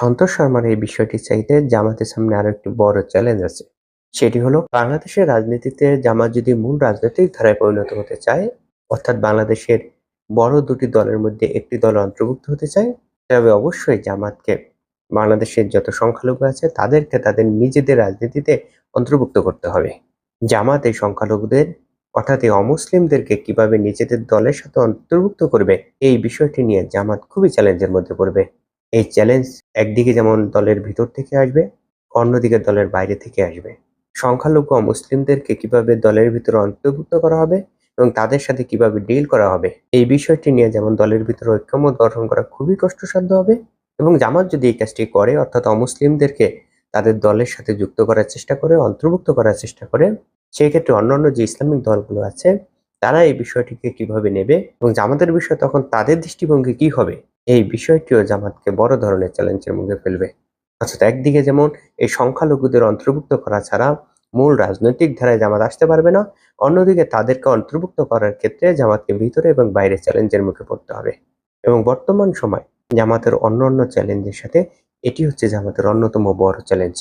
সন্তোষ শর্মার এই বিষয়টি চাইতে জামাতের সামনে আরও একটি বড় চ্যালেঞ্জ আছে। সেটি হলো, বাংলাদেশের রাজনীতিতে জামাত যদি মূল রাজনৈতিক ধারায় পরিণত হতে চায়, অর্থাৎ বাংলাদেশের বড় দুটি দলের মধ্যে একটি দল অন্তর্ভুক্ত হতে চায়, তবে অবশ্যই জামাতকে বাংলাদেশের যত সংখ্যালঘু আছে, তাদেরকে তাদের নিজেদের রাজনীতিতে অন্তর্ভুক্ত করতে হবে। জামাত এই সংখ্যালঘুদের, অর্থাৎ এই অমুসলিমদেরকে কীভাবে নিজেদের দলের সাথে অন্তর্ভুক্ত করবে, এই বিষয়টি নিয়ে জামাত খুবই চ্যালেঞ্জের মধ্যে পড়বে। এই চ্যালেঞ্জ একদিকে যেমন দলের ভিতর থেকে আসবে, অন্যদিকে দলের বাইরে থেকে আসবে। সংখ্যালঘু অমুসলিমদেরকে কীভাবে দলের ভিতরে অন্তর্ভুক্ত করা হবে এবং তাদের সাথে কীভাবে ডিল করা হবে, এই বিষয়টি নিয়ে যেমন দলের ভিতরে ঐক্যমত গঠন করা খুবই কষ্টসাধ্য হবে এবং জামাত যদি এই কাজটি করে, অর্থাৎ অমুসলিমদেরকে তাদের দলের সাথে যুক্ত করার চেষ্টা করে, অন্তর্ভুক্ত করার চেষ্টা করে সেই ক্ষেত্রে অন্যান্য যে ইসলামিক দলগুলো আছে, তারা এই বিষয়টিকে কীভাবে নেবে এবং জামাতের বিষয় তখন তাদের দৃষ্টিভঙ্গি কি হবে এই বিষয়টিও জামাতকে বড় ধরনের চ্যালেঞ্জের মুখে ফেলবে। অর্থাৎ একদিকে যেমন এই সংখ্যালঘুদের অন্তর্ভুক্ত করা ছাড়া মূল রাজনৈতিক ধারায় জামাত আসতে পারবে না, অন্যদিকে তাদেরকে অন্তর্ভুক্ত করার ক্ষেত্রে জামাতকে ভিতরে এবং বাইরে চ্যালেঞ্জের মুখে পড়তে হবে। এবং বর্তমান সময় জামাতের অন্য অন্য চ্যালেঞ্জের সাথে এটি হচ্ছে জামাতের অন্যতম বড় চ্যালেঞ্জ।